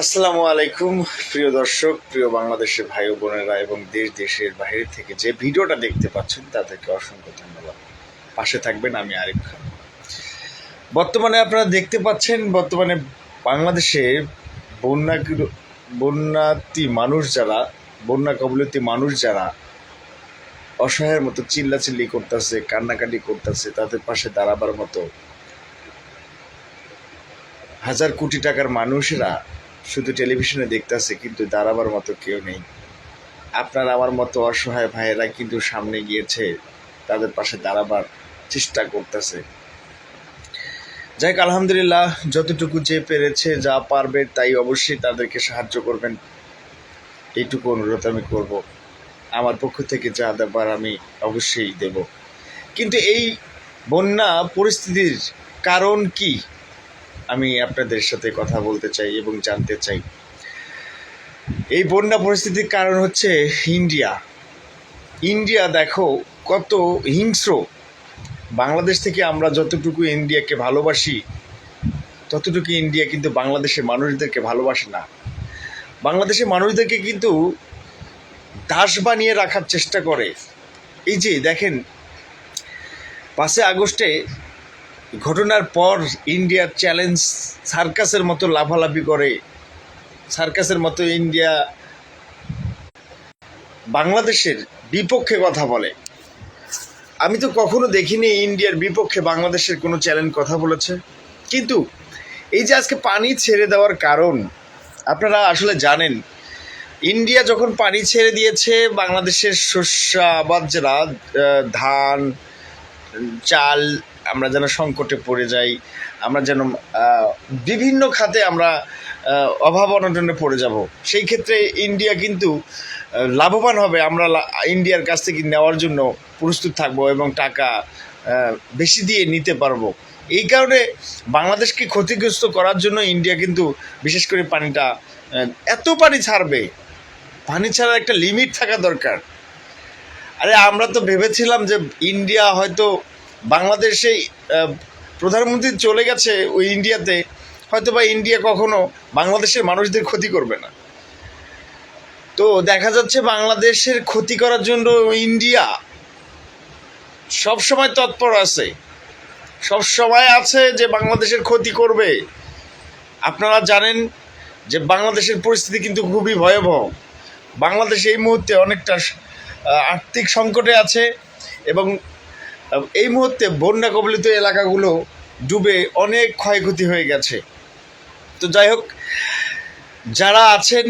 আসসালামু আলাইকুম, প্রিয় দর্শক, প্রিয় বাংলাদেশের ভাই বোনেরা এবং দেশ, দেশের বাইরে থেকে যে ভিডিওটা দেখতে পাচ্ছেন, তাদেরকে অসংখ্য ধন্যবাদ। পাশে থাকবেন আমি আরিফ খান। বর্তমানে আপনারা দেখতে পাচ্ছেন, বর্তমানে বাংলাদেশে বন্যা বন্যাতি মানুষ যারা, বন্যা কবলিত মানুষ যারা অসহায়ের মতো চিল্লাচিল্লি করতেছে, কান্নাকাটি করতেছে, তাদের পাশে দাঁড়াবার মতো হাজার কোটি টাকার মানুষেরা শুধু টেলিভিশনে দেখতেছে, কিন্তু দাঁড়াবার মতো কেউ নেই। আপনার আমার মতো অসহায় ভাইয়েরা কিন্তু সামনে গিয়েছে, তাদের পাশে দাঁড়াবার চেষ্টা করতেছে। যাই আলহামদুলিল্লাহ, যতটুকু যে পেরেছে যা পারবে তাই অবশ্যই তাদেরকে সাহায্য করবেন। এইটুকু অনুরোধ আমি করব। আমার পক্ষ থেকে যা দেবার আমি অবশ্যই দেব। কিন্তু এই বন্যা পরিস্থিতির কারণ কি? আমি আপনাদের সাথে কথা বলতে চাই এবং জানতে চাই। এই বন্যা পরিস্থিতির কারণ হচ্ছে ইন্ডিয়া। ইন্ডিয়া দেখো কত হিংস্র। বাংলাদেশ থেকে আমরা যতটুকু ইন্ডিয়াকে ভালোবাসি, ততটুকু ইন্ডিয়া কিন্তু বাংলাদেশের মানুষদেরকে ভালোবাসে না। বাংলাদেশের মানুষদেরকে কিন্তু দাস বানিয়ে রাখার চেষ্টা করে। এই যে দেখেন, পাঁচই আগস্টে ঘটনার পর ইন্ডিয়ার চ্যালেঞ্জ সার্কাসের মতো লাফালাফি করে। সার্কাসের মতো ইন্ডিয়া বাংলাদেশের বিপক্ষে কথা বলে। আমি তো কখনো দেখিনি ইন্ডিয়ার বিপক্ষে বাংলাদেশের কোনো চ্যালেঞ্জ কথা বলেছে। কিন্তু এই যে আজকে পানি ছেড়ে দেওয়ার কারণ, আপনারা আসলে জানেন ইন্ডিয়া যখন পানি ছেড়ে দিয়েছে, বাংলাদেশের শস্য, আবাদ যারা ধান, চাল আমরা যেন সংকটে পড়ে যাই, আমরা যেন বিভিন্ন খাতে আমরা অভাব অনটনে পড়ে যাব। সেই ক্ষেত্রে ইন্ডিয়া কিন্তু লাভবান হবে। আমরা ইন্ডিয়ার কাছ থেকে নেওয়ার জন্য প্রস্তুত থাকব এবং টাকা বেশি দিয়ে নিতে পারব। এই কারণে বাংলাদেশকে ক্ষতিগ্রস্ত করার জন্য ইন্ডিয়া কিন্তু বিশেষ করে পানিটা এত পানি ছাড়বে। পানি ছাড়ার একটা লিমিট থাকা দরকার। আরে আমরা তো ভেবেছিলাম যে ইন্ডিয়া হয়তো বাংলাদেশে প্রধানমন্ত্রী চলে গেছে ওই ইন্ডিয়াতে হয়তো বা ইন্ডিয়া কখনো বাংলাদেশের মানুষদের ক্ষতি করবে না। তো দেখা যাচ্ছে বাংলাদেশের ক্ষতি করার জন্য ইন্ডিয়া সব সময় তৎপর আছে। সব সময় আছে যে বাংলাদেশের ক্ষতি করবে। আপনারা জানেন যে বাংলাদেশের পরিস্থিতি কিন্তু খুবই ভয়াবহ। বাংলাদেশ এই মুহূর্তে অনেকটা আর্থিক সংকটে আছে এবং এই মুহূর্তে বন্যা কবলিত এলাকাগুলো ডুবে অনেক ক্ষয়ক্ষতি হয়ে গেছে। তো যাই হোক, যারা আছেন,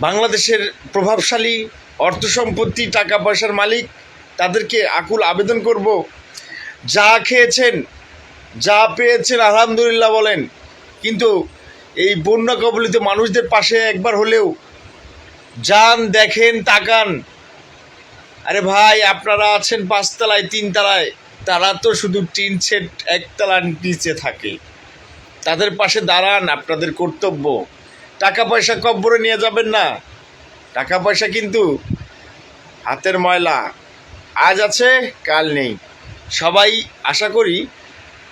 বাংলাদেশের প্রভাবশালী, অর্থ সম্পত্তি, টাকা পয়সার মালিক, তাদেরকে আকুল আবেদন করব। যা খেয়েছেন, যা পেয়েছেন, আলহামদুলিল্লাহ বলেন। কিন্তু এই বন্যা কবলিত মানুষদের পাশে একবার হলেও যান, দেখেন, তাকান। আরে ভাই, আপনারা আছেন পাঁচতলায়, তিনতলায়। তারা তো শুধু টিন সেট একতলার নিচে থাকে। তাদের পাশে দাঁড়ান, আপনাদের কর্তব্য। টাকা পয়সা কব্বরে নিয়ে যাবেন না। টাকা পয়সা কিন্তু হাতের ময়লা। আজ আছে, কাল নেই। সবাই আশা করি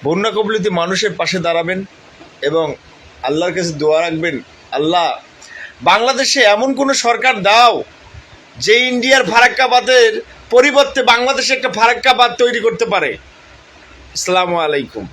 বন্যা কবলিত মানুষের পাশে দাঁড়াবেন এবং আল্লাহর কাছে দোয়া রাখবেন। আল্লাহ, বাংলাদেশে এমন কোনো সরকার দাও যে ইন্ডিয়ার ফারাক্কাবাদের পরিবর্তে বাংলাদেশে একটা ফারাক্কাবাদ তৈরি করতে পারে। আসসালামু আলাইকুম।